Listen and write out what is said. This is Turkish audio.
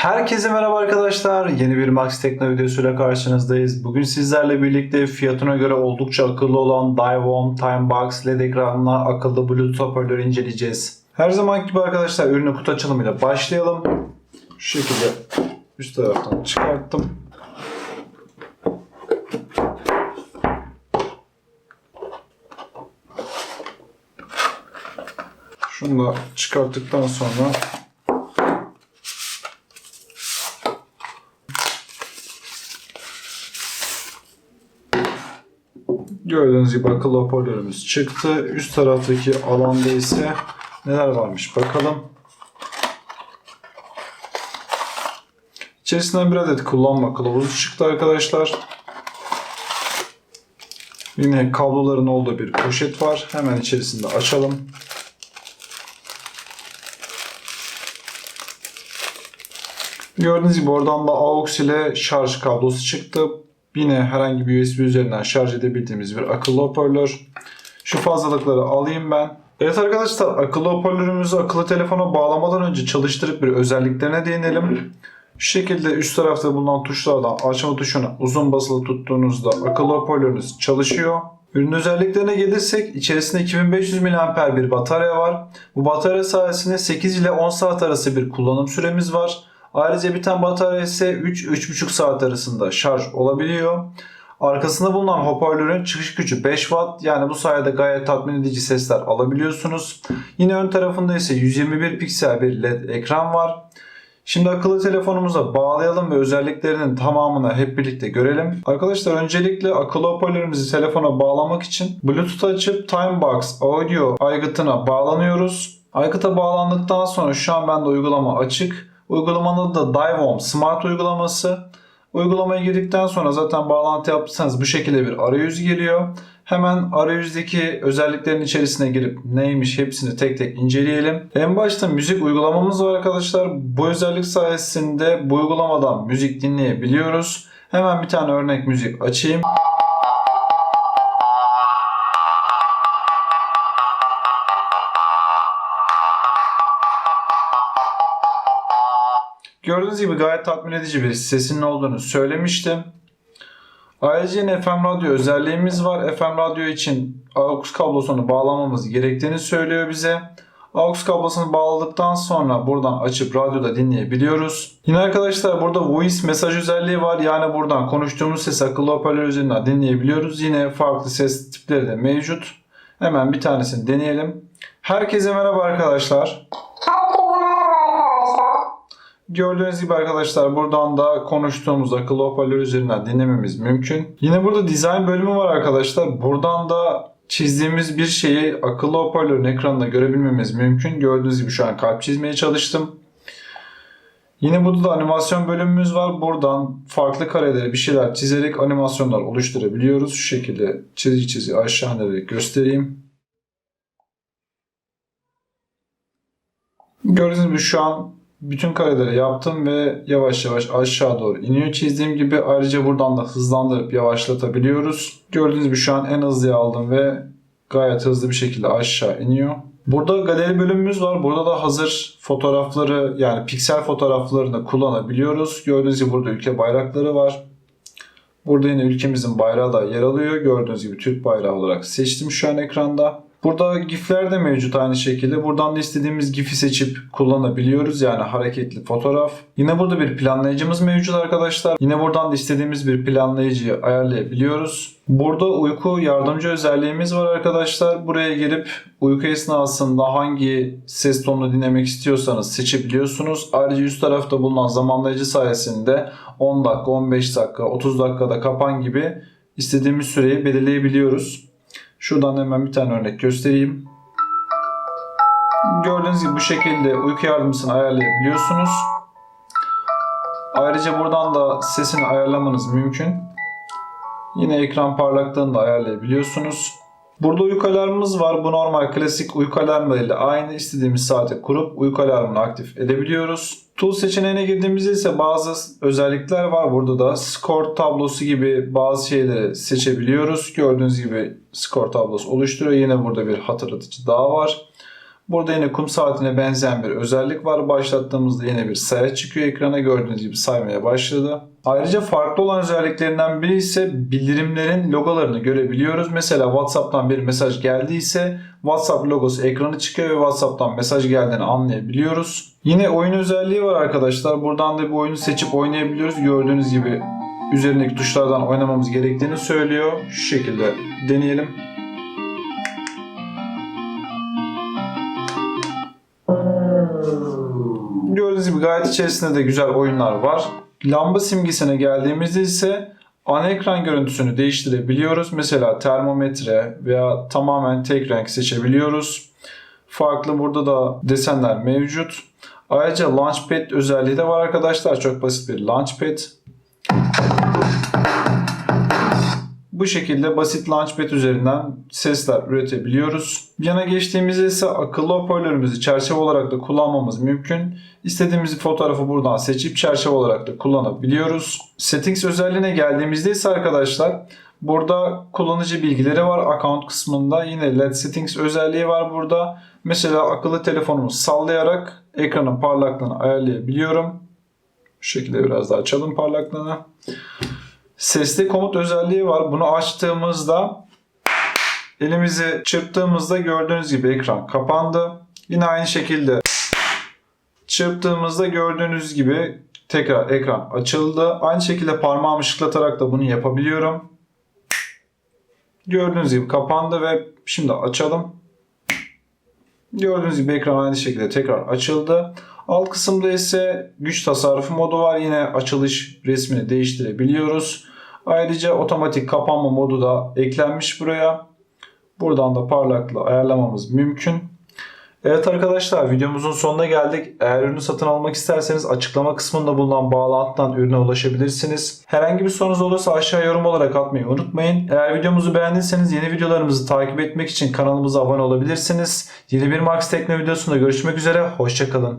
Herkese merhaba arkadaşlar. Yeni bir Max Tekno videosuyla karşınızdayız. Bugün sizlerle birlikte fiyatına göre oldukça akıllı olan Daiwon Timebox LED ekranlı akıllı Bluetooth hoparlörü inceleyeceğiz. Her zaman gibi arkadaşlar ürünü kutu açılımıyla başlayalım. Şu şekilde üst taraftan çıkarttım. Şunu da çıkarttıktan sonra Gördüğünüz gibi akıllı hoparlörümüz çıktı. Üst taraftaki alanda ise neler varmış bakalım. İçerisinden bir adet kullanma kılavuzu çıktı arkadaşlar. Yine kabloların olduğu bir poşet var. Hemen içerisinde açalım. Gördüğünüz gibi oradan da AUX ile şarj kablosu çıktı. Yine herhangi bir USB üzerinden şarj edebildiğimiz bir akıllı hoparlör. Şu fazlalıkları alayım ben. Evet arkadaşlar akıllı hoparlörümüzü akıllı telefona bağlamadan önce çalıştırıp bir özelliklerine değinelim. Şu şekilde üst tarafta bulunan tuşlardan açma tuşuna uzun basılı tuttuğunuzda akıllı hoparlörünüz çalışıyor. Ürün özelliklerine gelirsek içerisinde 2500 mAh bir batarya var. Bu batarya sayesinde 8 ile 10 saat arası bir kullanım süremiz var. Ayrıca biten batarya ise 3-3,5 saat arasında şarj olabiliyor. Arkasında bulunan hoparlörün çıkış gücü 5 Watt yani bu sayede gayet tatmin edici sesler alabiliyorsunuz. Yine ön tarafında ise 121 piksel bir LED ekran var. Şimdi akıllı telefonumuza bağlayalım ve özelliklerinin tamamını hep birlikte görelim. Arkadaşlar öncelikle akıllı hoparlörümüzü telefona bağlamak için Bluetooth açıp Timebox Audio aygıtına bağlanıyoruz. Aygıta bağlandıktan sonra şu an bende uygulama açık. Uygulamanın da Daiwon Smart uygulaması. Uygulamaya girdikten sonra zaten bağlantı yaptıysanız bu şekilde bir arayüz geliyor. Hemen arayüzdeki özelliklerin içerisine girip neymiş hepsini tek tek inceleyelim. En başta müzik uygulamamız var arkadaşlar. Bu özellik sayesinde bu uygulamadan müzik dinleyebiliyoruz. Hemen bir tane örnek müzik açayım. Gördüğünüz gibi gayet tatmin edici bir sesinin olduğunu söylemiştim. Ayrıca yine FM radyo özelliğimiz var. FM radyo için AUX kablosunu bağlamamız gerektiğini söylüyor bize. AUX kablosunu bağladıktan sonra buradan açıp radyoda dinleyebiliyoruz. Yine arkadaşlar burada voice mesaj özelliği var. Yani buradan konuştuğumuz sesi akıllı hoparlör üzerinden dinleyebiliyoruz. Yine farklı ses tipleri de mevcut. Hemen bir tanesini deneyelim. Herkese merhaba arkadaşlar. Merhaba. Gördüğünüz gibi arkadaşlar buradan da konuştuğumuz akıllı hoparlör üzerinden dinlememiz mümkün. Yine burada dizayn bölümü var arkadaşlar. Buradan da çizdiğimiz bir şeyi akıllı hoparlörün ekranında görebilmemiz mümkün. Gördüğünüz gibi şu an kalp çizmeye çalıştım. Yine burada da animasyon bölümümüz var. Buradan farklı kareleri bir şeyler çizerek animasyonlar oluşturabiliyoruz. Şu şekilde çizgi çizgi aşağı inerek göstereyim. Gördüğünüz gibi şu an bütün kareleri yaptım ve yavaş yavaş aşağı doğru iniyor çizdiğim gibi. Ayrıca buradan da hızlandırıp yavaşlatabiliyoruz. Gördüğünüz gibi şu an en hızlıya aldım ve gayet hızlı bir şekilde aşağı iniyor. Burada galeri bölümümüz var. Burada da hazır fotoğrafları yani piksel fotoğraflarını kullanabiliyoruz. Gördüğünüz gibi burada ülke bayrakları var. Burada yine ülkemizin bayrağı da yer alıyor. Gördüğünüz gibi Türk bayrağı olarak seçtim şu an ekranda. Burada GIF'ler de mevcut aynı şekilde. Buradan da istediğimiz GIF'i seçip kullanabiliyoruz. Yani hareketli fotoğraf. Yine burada bir planlayıcımız mevcut arkadaşlar. Yine buradan da istediğimiz bir planlayıcıyı ayarlayabiliyoruz. Burada uyku yardımcı özelliğimiz var arkadaşlar. Buraya girip uyku esnasında hangi ses tonunu dinlemek istiyorsanız seçebiliyorsunuz. Ayrıca üst tarafta bulunan zamanlayıcı sayesinde 10 dakika, 15 dakika, 30 dakikada kapan gibi istediğimiz süreyi belirleyebiliyoruz. Şuradan hemen bir tane örnek göstereyim. Gördüğünüz gibi bu şekilde uyku yardımcısını ayarlayabiliyorsunuz. Ayrıca buradan da sesini ayarlamanız mümkün. Yine ekran parlaklığını da ayarlayabiliyorsunuz. Burada uyku alarmımız var. Bu normal klasik uyku alarmlarıyla aynı istediğimiz saate kurup uyku alarmını aktif edebiliyoruz. Tool seçeneğine girdiğimizde ise bazı özellikler var. Burada da skor tablosu gibi bazı şeyleri seçebiliyoruz. Gördüğünüz gibi skor tablosu oluşturuyor. Yine burada bir hatırlatıcı daha var. Burada yine kum saatine benzeyen bir özellik var. Başlattığımızda yine bir sayı çıkıyor ekrana. Gördüğünüz gibi saymaya başladı. Ayrıca farklı olan özelliklerinden biri ise bildirimlerin logolarını görebiliyoruz. Mesela WhatsApp'tan bir mesaj geldiyse WhatsApp logosu ekranı çıkıyor ve WhatsApp'tan mesaj geldiğini anlayabiliyoruz. Yine oyun özelliği var arkadaşlar. Buradan da bir oyunu seçip oynayabiliyoruz. Gördüğünüz gibi üzerindeki tuşlardan oynamamız gerektiğini söylüyor. Şu şekilde deneyelim. Gibi gayet içerisinde de güzel oyunlar var. Lamba simgesine geldiğimizde ise ana ekran görüntüsünü değiştirebiliyoruz. Mesela termometre veya tamamen tek renk seçebiliyoruz. Farklı burada da desenler mevcut. Ayrıca Launchpad özelliği de var arkadaşlar. Çok basit bir Launchpad. Bu şekilde basit Launchpad üzerinden sesler üretebiliyoruz. Yana geçtiğimizde ise akıllı hoparlörümüzü çerçeve olarak da kullanmamız mümkün. İstediğimiz fotoğrafı buradan seçip çerçeve olarak da kullanabiliyoruz. Settings özelliğine geldiğimizde ise arkadaşlar burada kullanıcı bilgileri var account kısmında. Yine LED settings özelliği var burada. Mesela akıllı telefonumu sallayarak ekranın parlaklığını ayarlayabiliyorum. Şu şekilde biraz daha açalım parlaklığını. Sesli komut özelliği var. Bunu açtığımızda elimizi çırptığımızda gördüğünüz gibi ekran kapandı. Yine aynı şekilde çırptığımızda gördüğünüz gibi tekrar ekran açıldı. Aynı şekilde parmağımı şıklatarak da bunu yapabiliyorum. Gördüğünüz gibi kapandı ve şimdi açalım. Gördüğünüz gibi ekran aynı şekilde tekrar açıldı. Alt kısımda ise güç tasarrufu modu var. Yine açılış resmini değiştirebiliyoruz. Ayrıca otomatik kapanma modu da eklenmiş buraya. Buradan da parlaklığı ayarlamamız mümkün. Evet arkadaşlar videomuzun sonuna geldik. Eğer ürünü satın almak isterseniz açıklama kısmında bulunan bağlantıdan ürüne ulaşabilirsiniz. Herhangi bir sorunuz olursa aşağı yorum olarak atmayı unutmayın. Eğer videomuzu beğendiyseniz yeni videolarımızı takip etmek için kanalımıza abone olabilirsiniz. Yeni bir Max Tekno videosunda görüşmek üzere. Hoşçakalın.